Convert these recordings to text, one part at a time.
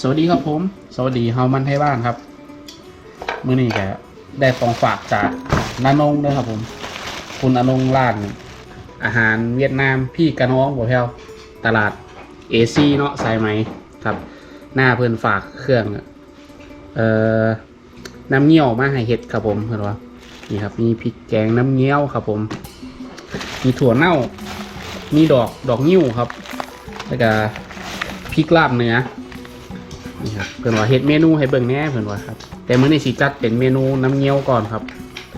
สวัสดีครับผม สวัสดีเฮามันไทยบ้านครับ มื้อนี้แกได้ของฝากจากนานงด้วยครับผม คุณอนงร้าน อาหารเวียดนามพี่กระน้องบ่แพ้วตลาดเอซีเนาะสายไหมครับ หน้าเพิ่อนฝากเครื่อง เอ่อ น้ำเงี้ยวมาให้เห็ดครับผมเพิ่นว่านี่ครับ มีพริกแกงน้ำเงี้ยวครับผม มีถั่วเน่า มีดอกดอกนิ้วครับ แล้วก็พริกลาบเนื้อ นี่ครับเพิ่นว่าเฮ็ดเมนูให้เบิ่งแหน่เพิ่นว่าครับ แต่มื้อนี้สิจัดเป็นเมนูน้ำเงี้ยวก่อนครับ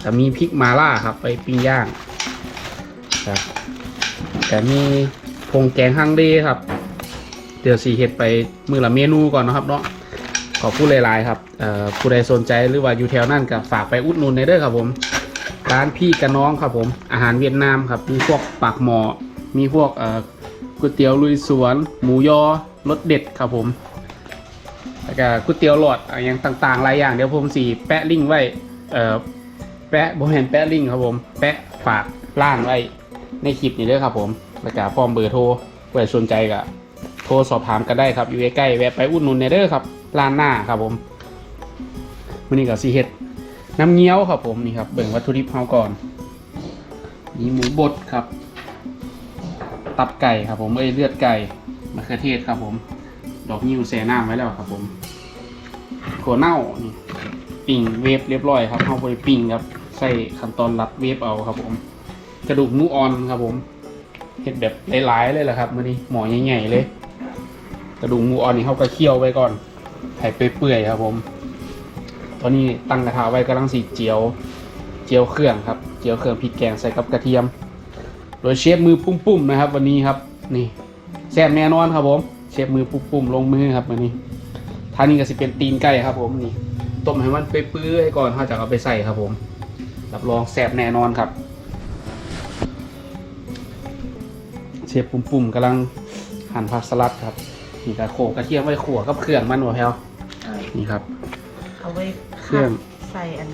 แต่มีพริกมาล่าครับ ไปปิ้งย่างครับแต่มีพงแกงฮังเลครับ เดี๋ยวสิเฮ็ดไปมือละเมนูก่อนนะครับเนาะขอบคุณหลายๆครับผู้ใดสนใจหรือว่าอยู่แถวนั้นก็ฝากไปอุดหนุนในเด้อครับผม ร้านพี่กับน้องครับผม อาหารเวียดนามครับ มีพวกปากหมอ มีพวกก๋วยเตี๋ยวลุยสวน หมูยอรสเด็ดครับผม แล้วก็ก๋วยเตี๋ยวหลอดอย่างต่างๆหลายอย่างเดี๋ยวผมสีแปะลิงก์ไว้เอ่อแปะบมเห็นแปะลิงก์ครับผม แปะฝากร้านไว้ในคลิปนี้เด้อครับผมแล้วก็พร้อมเบอร์โทรเผื่อสนใจก็โทรสอบถามกันได้ครับอยู่ใกล้ๆแวะไปอุดหนุนในเด้อครับร้านหน้าครับผมวันนี้ก็สีเห็ดน้ำเงี้ยวครับผมนี่ครับเบิ่งวัตถุดิบเฮาก่อนมีหมูบดครับ ตับไก่ครับผมเอ้ยเลือดไก่มะเขือเทศครับผม ดอกนิ้วแซ่น้ำไว้แล้วครับ ผมถั่วเน่านี่ปิ้งเวฟเรียบร้อยครับเอาไปปิ้งครับใส่ขั้นตอนรัดเวฟเอาครับ ผม กระดูกมูอ่อนครับ ผมเห็ดแบบหลายๆเลยแหละครับมื่อนี้หมอใหญ่ๆเลย กระดูกมูอ่อนนี่เขาก็เคี่ยวไว้ก่อนไข่เปื่อยๆครับ ผม ตอนนี้ตั้งกระทะไว้กำลังสีเจียว เจียวเครื่องครับ เจียวเครื่องพริกแกงใส่กับกระเทียม โดยเชฟมือปุ้มๆนะครับ วันนี้ครับ นี่แซ่บแน่นอนครับผม เชฟมือปุ้มๆลงมือครับวันนี้ทางนี้ก็สิเป็นตีนไก่ครับ ผมนี่ต้มให้มันเปื่อยๆก่อนเขาจะเอาไปใส่ครับ ผมรับรองแซ่บแน่นอนครับ เชฟปุ่มๆกำลังหั่นผักสลัดครับนี่กระโขกกระเทียมไว้ขั่วกับเครื่องมันหัวแพลวนี่ครับ เอาไว้เครื่องใส่อัน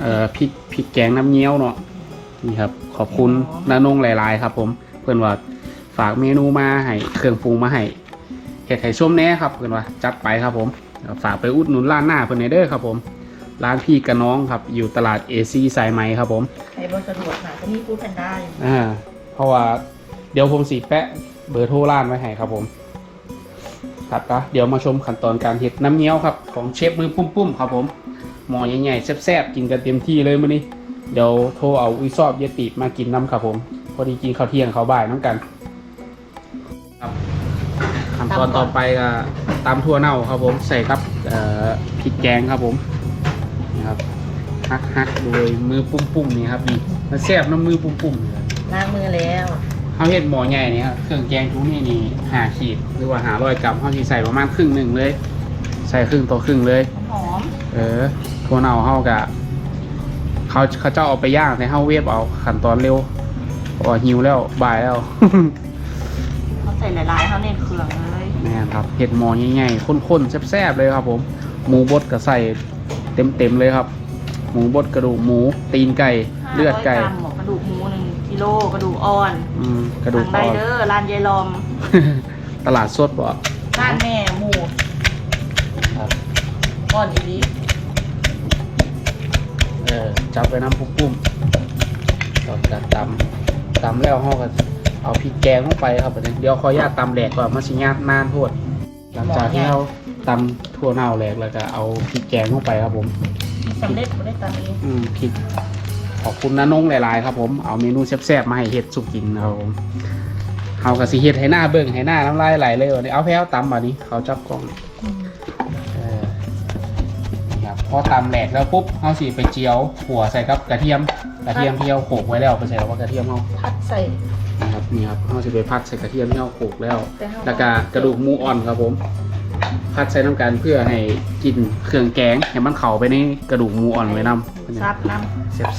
เอ่อพริกพริกแกงน้ำเงี้ยวเนาะนี่ครับ ขอบคุณอ๋อนานงหลาย ๆ ครับ ผมเพื่อนว่าฝากเมนูมาให้เครื่องปรุงมาให้ เห็ดไห่ส้มแหน่ครับเพื่อนว่าจัดไปครับผมฝากไปอุดหนุนร้านหน้าเพื่อนในเด้อครับผมร้านพี่กับน้องครับ อยู่ตลาดเอซีสายไหมครับผมใครบนสะดวกหาก็มีฟู้ดแพนด้าอยู่อ่าเพราะว่าเดี๋ยวผมสีแปะเบอร์โทรร้านไว้ให้ครับผมครับก็เดี๋ยวมาชมขั้นตอนการเห็ดน้ำเงี้ยวครับ ของเชฟมือปุ้มๆครับผมหมอใหญ่ๆแซ่บๆกินกันเต็มที่เลยมื้อนี้เดี๋ยวโทรเอาอุยซอบเยติมากินน้ำครับผม พอดีกินข้าวเที่ยงข้าวบ่ายน้ำกันครับขั้น ตอนต่อไปก็ตำทั่วเน่าครับผมใส่ครับเอ่อพริกแกงครับผมนะครับฮักฮักๆโดยมือปุ้มๆนี่ครับนี่มันแซ่บน้ำมือปุ้มๆเลยล้างมือแล้วเขาเห็ดหมอใหญ่เนี่ยครับเครื่องแกงทุกนี่นี่หาขีดหรือว่าหาร้อยกรัมเขาที่ใส่ประมาณครึ่งหนึ่งเลย ใส่ครึ่งต่อครึ่งเลยหอมเออทัวเน่าเขากะเขาเขาเจ้าเอาไปย่างในเฮาเวฟเอาขั้นตอนเร็วเพราะว่าหิวแล้วบ่ายแล้วเขาใส่หลายๆเขาเน้นเครื่องเลยแม่ นครับเห็ดหมอใหญ่ๆข้นๆแซ่บๆเลยครับผม หมูบดก็ใส่เต็มๆเลยครับ หมูบดกระดูกหมู ตีนไก่เลือดไก่500รัมหมกระดูกหมูหนึ่งกิโลกระดูกอ่อนอืมกระดูกสั่งอ่ได้อนเด้อร้านยายลอม ตลาดสดบ่ร้านแม่หมูครับอ่อนอีดีเออจับไปน้ำปุ้มๆตอนการตำตำแล้วห่อก็ เอาพริกแกงลงไปครับเดี๋ยวขออนุญาตตำแหลกก่อนมาสิญาตนานโทษหลังจากที่เราตำทั่วเน่าแหลกแล้วก็เอาพริกแกงลงไปครับผมสำเร็จไม่ได้ตามเองอืมพริกขอบคุณน้านงหลายๆครับผมเอาเมนูแซ่บๆมาให้เฮ็ดสุกินครับผมเฮากับสิเฮ็ดให้หน้าเบิ่งให้หน้าน้ำลายไหลเลยวันนี้เอาแพ้วตำบัดนี้เขาจับกล้องเออนี่ครับพอตำแหลกแล้วปุ๊บเอาสีไปเจียวหัวใส่กับกระเทียมกระเทียมที่เราโขลกไว้แล้วไปใส่ว่ากระเทียมเอาพัดใส่ นะครับนี่ครับเอาสิไปพัดใส่กระเทียมที่เราโขลกแล้วแต่เฮาแล้วก็กระดูกหมูอ่อนครับผม พัดใส่น้ำกันเพื่อให้กินเครื่องแกงให้มันเข้าไปในกระดูกหมูอ่อนไว้นำซับน้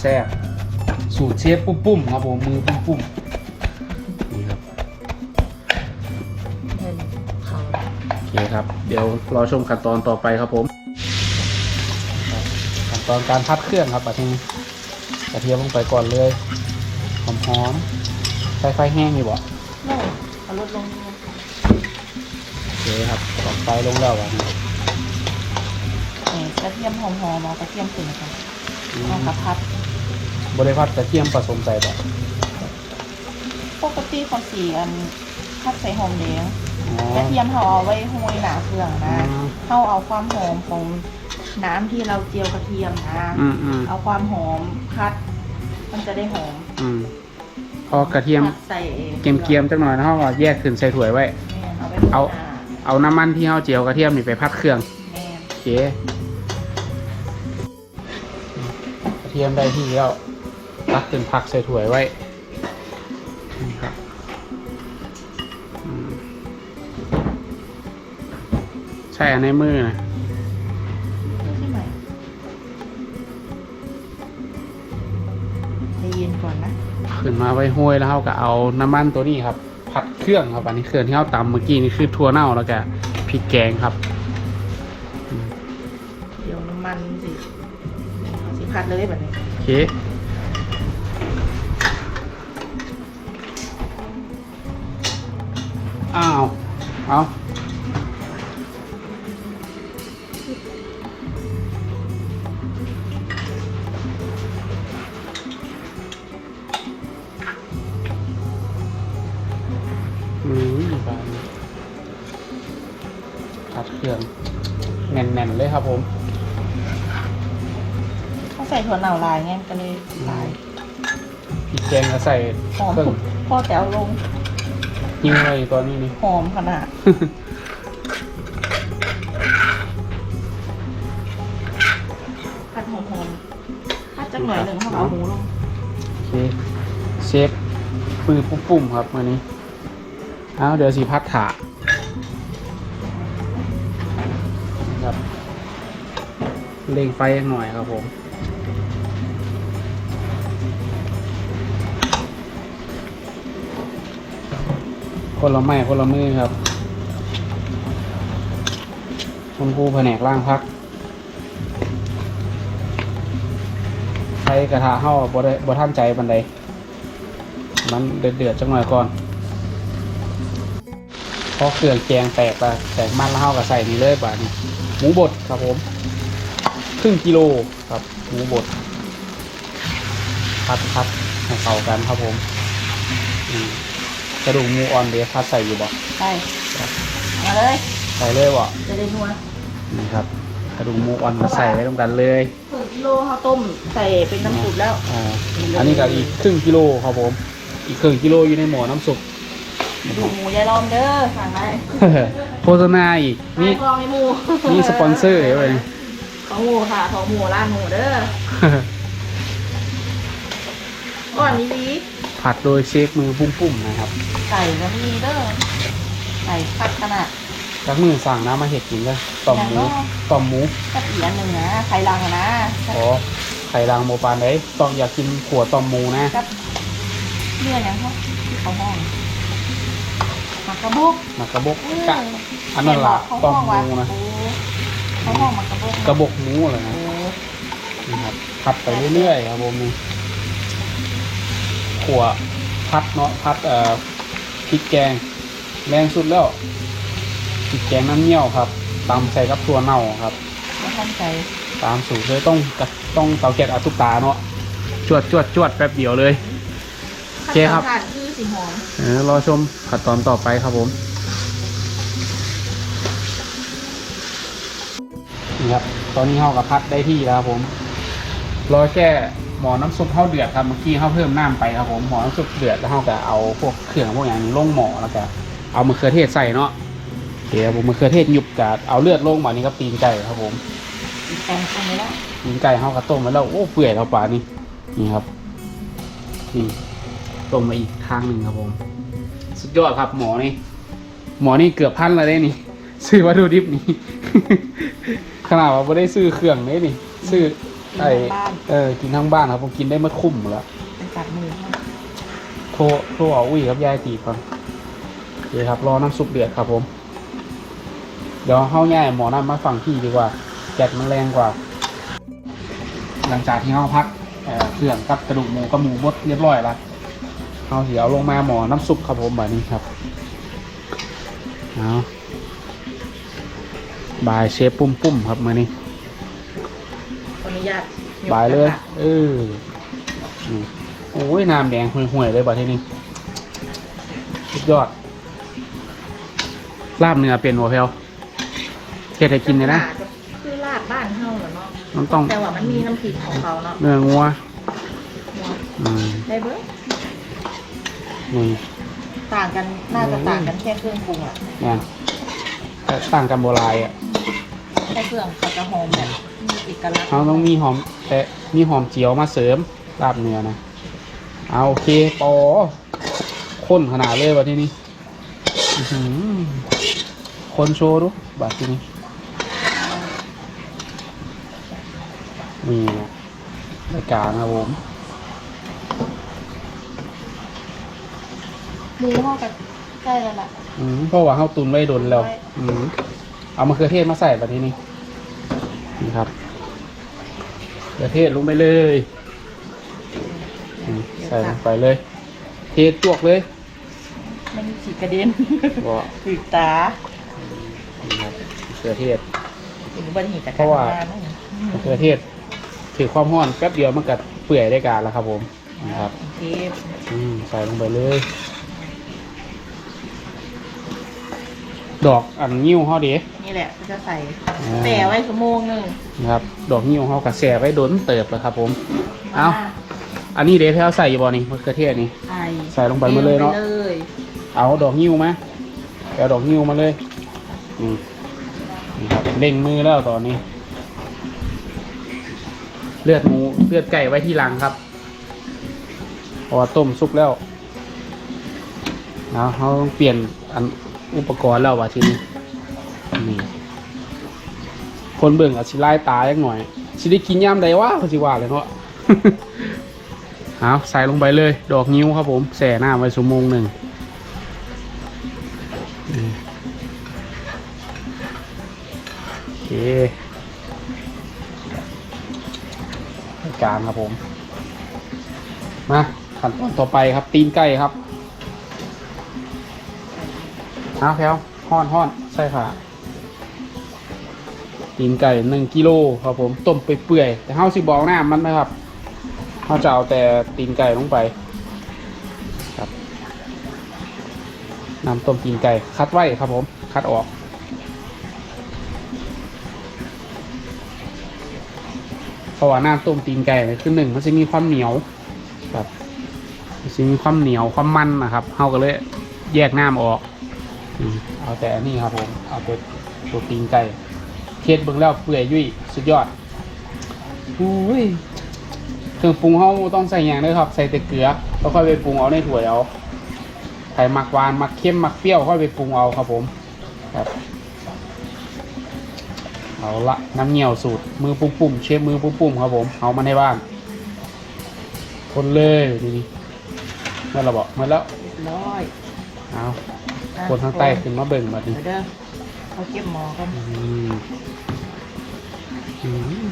แซ่บๆสูตรเชฟปุ้มๆครับผมมือปุ้มๆนี่ครับำเห็นเขาโอเคครับ เดี๋ยวรอชมขั้นตอนต่อไปครับผมครับขั้นตอนการพัดเครื่องครับอาทิตย์กระเทียมลงไปก่อนเลยหอมๆ ไฟไฟแห้งอยู่บ่โน่เอาลดลงโอเคครับต่อไฟลงแล้วอะกระเทียมหอมๆเอากระเทียมขึ้นค่ะเอากระพัดบริพัตรกระเทียมผสมใส่แบบปกติเขาสีอันพัดใส่หอมแดงอ๋อกระเทียมเขาเอาไว้โห้อยหนาเครื่องนะอืมเขาเอาความหอมของน้ำที่เราเจียวกระเทียมนะอืมอืมเอาความหอมพัด มันจะได้หอม อืม พอกระเทียมพัดใส่เกรียมๆจังหน่อยนะเขาก็แยกขึ้นใส่ถ้วยไว้แม่นเอาไปเอาเอา เอาน้ำมันที่เขาเจียวกระเทียมนี่ไปพัดเครื่องแม่นโอเคกระเทียมได้ที่แล้วตักขึ้นผักใส่ถ้วยไว้นี่ครับอืมใช่อันในมือนะ ก่อนนะขึ้นมาไว้ห้วยแล้วเขาก็เอาน้ำมันตัวนี้ครับ ผัดเครื่องครับอันนี้เครื่องที่เขาตำเมื่อกี้นี่คือถั่วเน่าแล้วก็พริกแกงครับอืมเดี๋ยวน้ำมันสิเอาสิพัดเลยแบบนี้โอเคอ้าว เอา ส่ถั่วเน่าลายไงมันก็เลยลายพริกแกงก็ใส่หอมเครื่องพ่อแต่เอาลงยิงเลยตัวนี้นี่ หอมขนาดพัดหอมๆพัดจักหน่อยหนึ่งเขาเอาหมูลงโอเคเชฟปืนปุ้มๆครับวันนี้เอาเดี๋ยวสีพัดถาครับเร่งไฟหน่อยครับผม คนละไม้คนละมือครับคุณครูแผนกล่างพักใช้กระทะห่าบ่ได้บ่ท่านใจบันไดมันเดือดเดือดๆจังหน่อยก่อนพอเครื่องแกงแตกละแตกมันแล้วเฮาก็ใส่นี่เลยบาดนี้หมูบดครับผมครึ่งกิโลครับหมูบดพัดพัดให้เข้ากันครับผมอืม กระดูกหมูอ่อนเดี๋ยวพัดใส่อยู่บ่ใส่มาเลยใส่เลยบ่จะได้นัวนี่ครับ กระดูกหมูอ่อนก็ใส่ไว้ตรงกันเลยครึ่งกิโลข้าวต้มใส่เป็นน้ำซุปแล้วอ่าอันนี้ก็อีกครึ่งกิโลครับผม อีกครึ่งกิโลอยู่ในหม้อน้ำซุปดูหมูยายล้อมเด้อสั่งได้โฆษณาอีกนี่นี่กองไอ้หมูนี่สปอนเซอร์เว้ยของหมูค่ะของหมูร้านหมูเด้อก่อนนี้ดี ผัดโดยเชฟมือปุ้มๆนะครับไก่ก็มีเด้อไก่คัดขนาดจากมือสั่งน้ำมาเห็ดกินเลยต่อมหมูอย่างน้อยต่อมหมูกระเทียมหนึ่งนะไข่ลังอะนะอ๋อไข่รางโมปานไดต้องอยากกินขัวต่อมหมูนะกับเนื้ออย่างเขาที่เขาห้องหมักกระบุกหมักกระบกเออกะอันนั้นละเขาต่อมห้องหว่ามูนะโอ้เขาห้องหมักกระบุกกระบกหมูเลยนะโอ้นะครับผัดไปเรื่อยๆครับผมนี่ ขัวพัดเนาะพัดเอ่อพริกแกง แรงสุดแล้วพริกแกงน้ำเงี้ยวครับตำใส่กับตัวเน่าครับไม่ทันใจตามสูตรเลยต้องกะต้องเตาแก๊สอาตุกตาเนาะจวดจวดจวดแป๊บเดียวเลย โอเคครับ ขั้นตอนทานคือสีหอมเออรอชมขั้นตอนต่อไปครับผมนี่ครับ ตอนนี้เฮากับพัดได้ที่แล้วครับผม รอแค่ หมอน้ำซุปเฮาเดือดครับเมื่อกี้เฮาเพิ่มน้ำไปครับผมหมอน้ำซุปเดือดแล้วเฮาก็เอาพวกเครื่องพวกอย่างนี้ลงหม้อแล้วก็เอามะเขือเทศใส่เนาะโอเคครับผมมะเขือเทศหยุบกับเอาเลือดลงหมอนี้ครับตีนไก่ครับผมอีกแกงตรงนี้แล้วตีนไก่เฮากระต้มไว้แล้วโอ้เปื่อยแล้วป่านี่นี่ครับนี่ต้มมาอีกทางหนึ่งครับผม สุดยอดครับหมอนี่หมอนี่เกือบพันแล้วได้นี่ซื้อวัตถุดิบนี่ขนาดว่าไม่ได้ซื้อเครื่องเลยนี่ซื้อ ไอบ้านเออกินทั้งบ้านครับผมกินได้หมาคุ้มแล้วเป็นกัดมือให้โทรโทรเอาอุ้ยครับยายตีก่อนโอเคครับรอน้ำซุปเดือดครับผม เดี๋ยวเข้าง่ายหมอน้ำมาฝั่งพี่ดีกว่าแกดมันแรงกว่า หลังจากที่เขาพักเอ่อเครื่องกับกระดูกหมูกับหมูบดเรียบร้อยแล้วเอาเสียเอาลงมาหมอน้ำซุปครับผมแบบนี้ครับเอาบายเชฟปุ้มปุ้มๆครับมานี่ขออนุ ญาตกบายเลยกระทะเออนี่โอ้ยน้ำแดงห่วยๆเลยบัดทีนี้สุดยอดลาบเนื้อเป็นหัวเพลวเฮ็ดให้กินเลยนะคือลาดบ้านเฮาเหรอเนาะมันต้องแต่ว่ามันมีน้ำพริกของเขาเนาะเนื้องัวอืมได้เบิ้งนี่ต่างกันน่าจะต่างกันแค่เครื่องปรุงอะเนี่ยแต่ต่างกันโบราณอะแค่เครื่องเขาจะหอมแบบ มีเอกลักษณ์เขาต้องมีหอมแต่มีหอมเจียวมาเสริมลาบเนื้อนะเอาโอเคปอข้นขนาดเลยบัดทีนี้อื้อหือคนโชว์ดูบัดทีนี้นี่นะรายการครับผมหมูเฮากับใช่แล้วล่ะอืมเพราะว่าเขาตุนไว้โดนแล้วไว้อืมเอามะเขือเทศมาใส่บัดทีนี้นี่ครับมะเขือเทศลงไปเลยอืมใส่ลงไปเลย เทจวกเลยมันฉีกกระเด็นว่าถือตานี่ครับมะเขือเทศหรือบันหีจากเพราะว่ากรมมะเขือเทศถือความร้อนแป๊บเดียวมันก็เปื่อยได้การแล้วครับผมนะครับโอเคอืมใส่ลงไปเลย ดอกอันนิ้วเขาดีนี่แหละก็จะใส่อ่าแต่ไว้ชั่วโมงหนึ่งนะครับ ดอกนิ้วเขากระแสไว้โดนเติบแล้วครับ ผม เอามอันนี้เดฟเอาใส่อยู่บ่นี่มะเขือเทศนี่ไอใส่ลงไปหมดเลยเนาะไปเลยเอาดอกนิ้วมาเอาดอกนิ้วมาเลยอืมนี่ครับเล่งมือแล้วตอนนี้ เลือดหมูเลือดไก่ไว้ที่หลังครับเพราะว่าต้มสุกแล้วเอาเขาต้องเปลี่ยนอัน อุปกรณ์แล้วว่ะทีนี้นี่คนเบิ่งอาชิไล่ตายักหน่อยชิได้กินย่ำใดวะเขาสิว่าเลยเนาะเอาใส่ลงไปเลย ดอกนิ้วครับผมแส่หน้าไว้ชั่วโมงหนึ่งโอเครายการครับผม มาขั้นตอนต่อไปครับตีนไก่ครับ อาแพลวห้อนห้อนใส่ค่ะตีนไก่หนึ่งกิโลครับผมต้มไปเปื่อยแต่เฮาสิบอกหน้ามันนะครับเฮาจะเอาแต่ตีนไก่ลงไปครับน้ำต้มตีนไก่คัดไว้ครับผมคัดออกเพราะว่าน้ำต้มตีนไก่คือหนึ่งมันจะมีความเหนียวครับมันจะมีความเหนียวความมันนะครับเฮาก็เลยแยกน้ำออก เอาแต่อันนี้ครับผม เอาแต่ตัวตีนไก่เทศเบิ่งแล้วเปื่อยยุ่ยสุดยอดอุ้ยเครื่องปรุงเขาต้องใส่อย่างเด้อครับ ใส่แต่เกลือแล้วค่อยไปปรุงเอาในถ้วยเอาไข่มักหวานมักเค็มมักเปรี้ยวค่อยไปปรุงเอาครับผมครับเอาละน้ำเงี้ยวสูตร มือปุ่มๆเชฟมือปุ่มๆครับผมเอามาในบ้านคนเลยนี่นี่เมื่อเราบอกเมื่อแล้วเรียบร้อยเอาอะ คนข้างใต้ขึ้นมาเบิ่งมาดิเดี๋ยวเด้อเขาเก็บหมอกันอืมอืม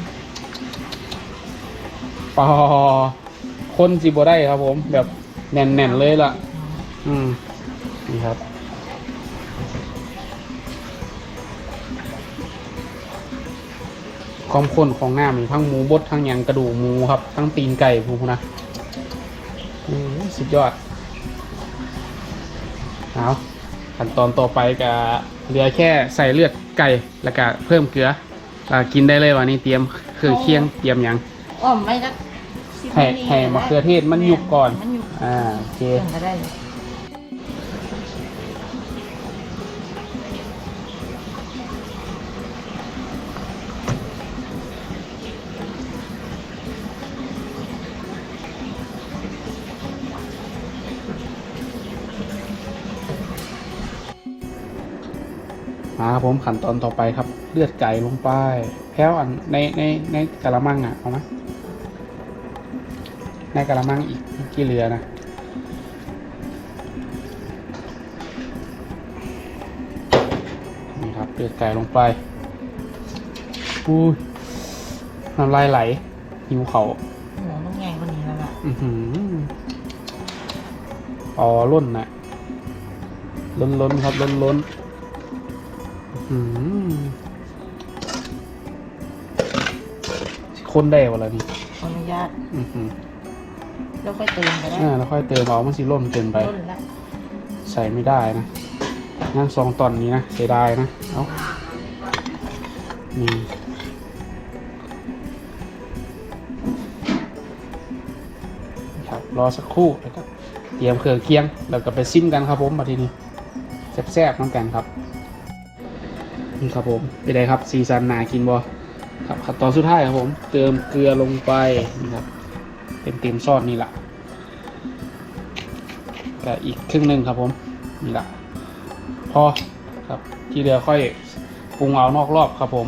ปอคนจิบได้ครับผม แบบแน่นๆเลยล่ะ อืมนี่ครับความข้นของน้ำมีทั้งหมูบดทั้งหยังกระดูกหมูครับ ทั้งตีนไก่พวกนะอืมสุดยอด เอา ขั้นตอนต่อไปก็เหลือแค่ใส่เลือดไก่แล้วก็เพิ่มเกลืออ่ากินได้เลยวันนี้เตรียมเครื่องเคียงเตรียมหยังอ้อมไม่ก็สิบให้นาทีให้มะเขือเทศมันยุบก่อนมันยุบอ่าโอเค เพิ่งก็ได้าครับผมขั้นตอนต่อไปครับ เลือดไก่ลงไปแพ้วอันในในในกะละมังอะเอาไหมในกะละมังอีกกี่เรือนะนี่ครับเลือดไก่ลงไปอุ้ยน้ำลายไหลหิวเขาหมูต้องแงงกว่านี้แล้วล่ะอือหืออ๋อล้นนะล้นล้นๆครับล้นล้นๆอื้อหือ คนได้วะล่ะนี่ขออนุญาตอือหือแล้วค่อยเติมไปได้อ่าแล้วค่อยเติมเอามันสิล่นเกินไป ต้นละใส่ไม่ได้นะย่างซองตอนนี้นะเสียดายนะ เอานี่ครับรอสักครู่แล้วก็เตรียมเครื่องเคียง แล้วก็ไปซิมกันครับผมมาทีนี้แซ่บๆน้ำกันครับนี่ ครับผมเป็นไงครับซีซันนากินบอครับขั้นตอนสุดท้ายครับผม เติมเกลือลงไปนี่ครับเต็มเต็มซอสนี่แหละแต่อีกครึ่งหนึ่งครับผมนี่แหละพอครับที่เหลือค่อยปรุงเอานอกรอบครับผม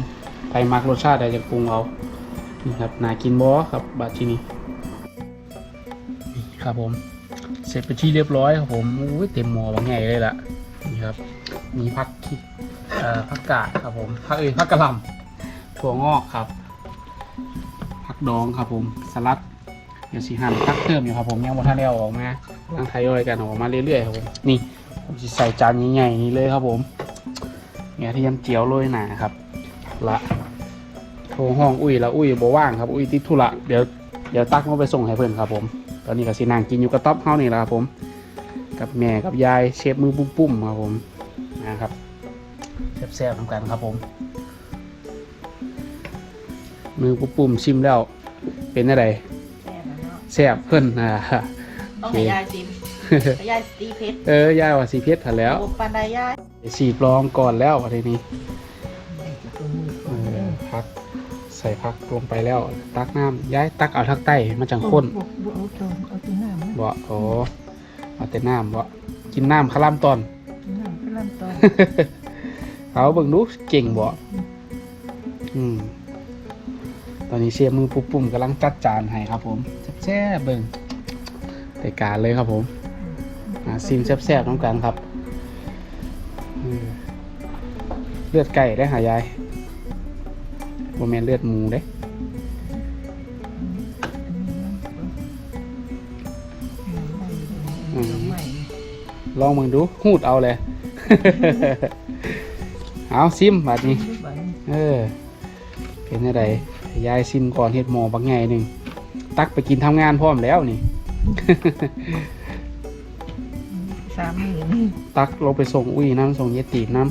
ใครมักรสชาติใดจะปรุงเอานี่ครับนากินบอครับบาทที่นี้นี่ครับผมเสร็จไปที่เรียบร้อยครับผมอุ้เต็มหม้อบางไงเลยล่ะนี่ครับ มีผักขี้เอ่อ ผักกาดครับผมผักเอ้ยผักกะหล่ำถั่วงอกครับผักดองครับผมสลัดเดี๋ยวสีหั่นผักเติมอยู่ครับผมยังบ่ทันได้เอาออกมาล้างไทยอยกันออกมาเรื่อยๆครับผมนี่ผมจะใส่จานใหญ่ๆนี้เลยครับผมเนี่ยที่ยำเจียวโรยหนาครับ ละโทรห้องอุ้ยล้วอุ้ยบ่ว่างครับอุ้ยติดธุระเดี๋ยวเดี๋ยวตักมาไปส่งให้เพื่อนครับผม ตอนนี้ก็สินางกินอยู่กระต๊อบเฮานี่แหละครับผม กับแม่กับยายเชฟมือปุ้มๆครับผมนะครับ แซ่บๆทำกันครับผมมือปุ้มๆชิมแล้ว เป็นอะไรแซ่บนะเนาะแซ่บเพิ่นอ่าต้องให้ยายซิมให้ยายตีเพชรเออยายว่าสีเพชรถันแล้วโอ้ปันไดยายสีปลองก่อนแล้วทีนี้เออพัก ใส่พักลงไปแล้ว ตักน้ำย้ายตักเอาทักใต้มาจังข้นบ่บ่เอาจอนเอาที่น้ำนะบ่โอ้เอาแต่น้ำบ่กินน้ำคลามตอนน้ำก็ลำตอน เอาเบิ่งดูเก่งบ่อืมตอนนี้เชฟมือปุ๊บปุ่มกำลังจัดจานให้ครับ ผมแซ่บๆเบิ่งแต่การเลยครับผมอ่าซิมแซ่บๆน้องกันครับเลือดไก่ได้หายายโมเมนเลือดหมูเด้อืมใหม่ลองมึงดูหูดเอาเลย เอาซิมบัดนี้ใหม่เออ เป็นอะไรยายซิมก่อนเฮ็ดหมอบางไงหนึ่งตักไปกินทำงานพร้อมแล้วนี่ สามหมื่นนี่ตักลงไปส่งอุ้ยน้ำส่งเยตีบน้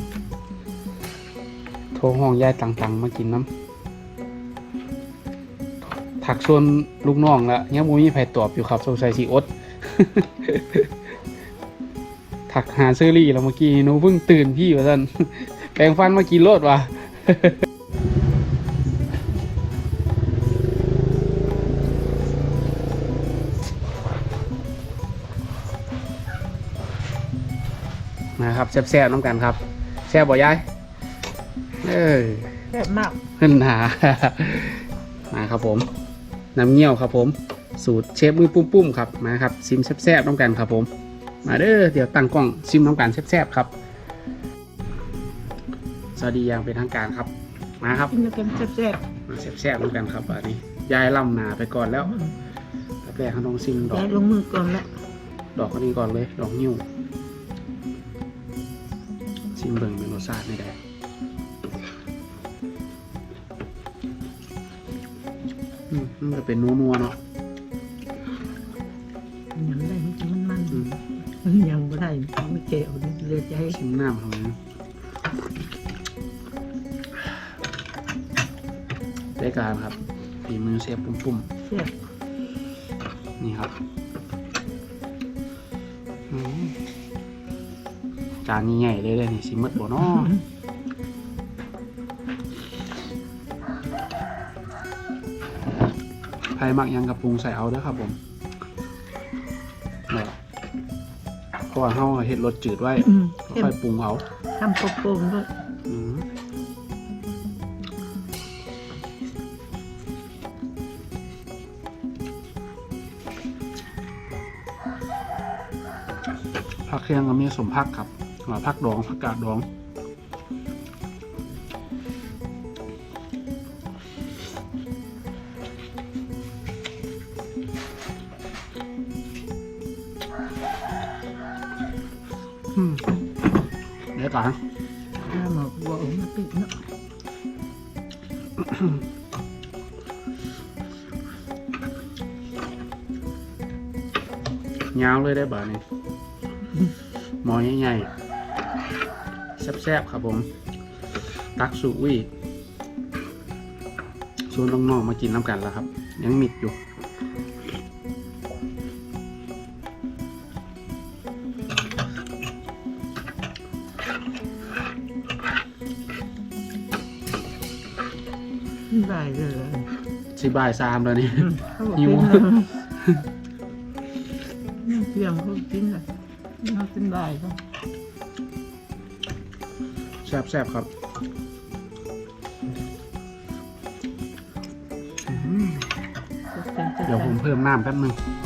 ำโทรห้องยายต่างๆ มากินน้ำถักชวนลูกน้องละยังมูมีไผตอบอยู่ครับสงสัยสีอดถักหาซื้อรี่แล้วเมื่อกี้หนูเพิ่งตื่นพี่ว่าท่าน แปรงฟันมากินโลดว่ะนะครับแซ่บๆน้องกันครับแซ่บบ่ยายเออแซ่บมากขึ้นหามาครับผมน้ำเงี้ยวครับผม สูตรเชฟมือปุ้มๆครับมาครับซิมแซ่บๆน้องกันครับผม มาเด้อเดี๋ยวตั้งกล้องซิมน้องกันแซ่บๆครับส วัสดีอย่างเป็นทางการครับ มาครับกินกันแซ่บมาแซ่บๆน้องกันครับอันนี้ยายล่ำหนาไปก่อนแล้วแรกๆเขาต้องซิมดๆอกยายลงมือก่อนละดอกอันนี้ก่อนเลยดอกนิ้วซิมเบิ่งเป็นรสชาติไม่ได้อืมมันจะเป็นนัวๆเนาะยังได้มันจะมันมันอืมยังไม่ได้ไม่เกี่ยวเลยจะให้ชิมน้ำทำไม ได้การครับฝีมือเชฟปุ้มแซ่บๆนี่ครับอืมจานนี้ใหญ่เลยเลยนี่สิหมดบ่เนาะใครมักหยังกับปรุงใส่เอาเด้อครับผมนี่เพราะว่าเฮาเฮ็ดรสจืดไว้อืมแล้วเข้มค่อยปรุงเอาทำโป่งๆด้วย เครื่องก็มีสมพักครับพักดองพักกาดดองเดี๋ยวก่อนถ้าหมอกบัวอมติดเนาะยาวเลยได้บ่านี่ หมอใหญ่ๆแซ่บๆครับผม ตักสุวีชวนน้องๆมากินน้ำกันแล้วครับ ยังมิดอยู่ได้เลยสิบายสามแล้วนี่เขาบอกหิกิวนเลยเที่ยงเขากินเลยเขากินได้ก็แซ่บแซ่บๆครับอื้อหือเป็นจะเดี๋ยวผมเพิ่มน้ำแป๊บนึงไ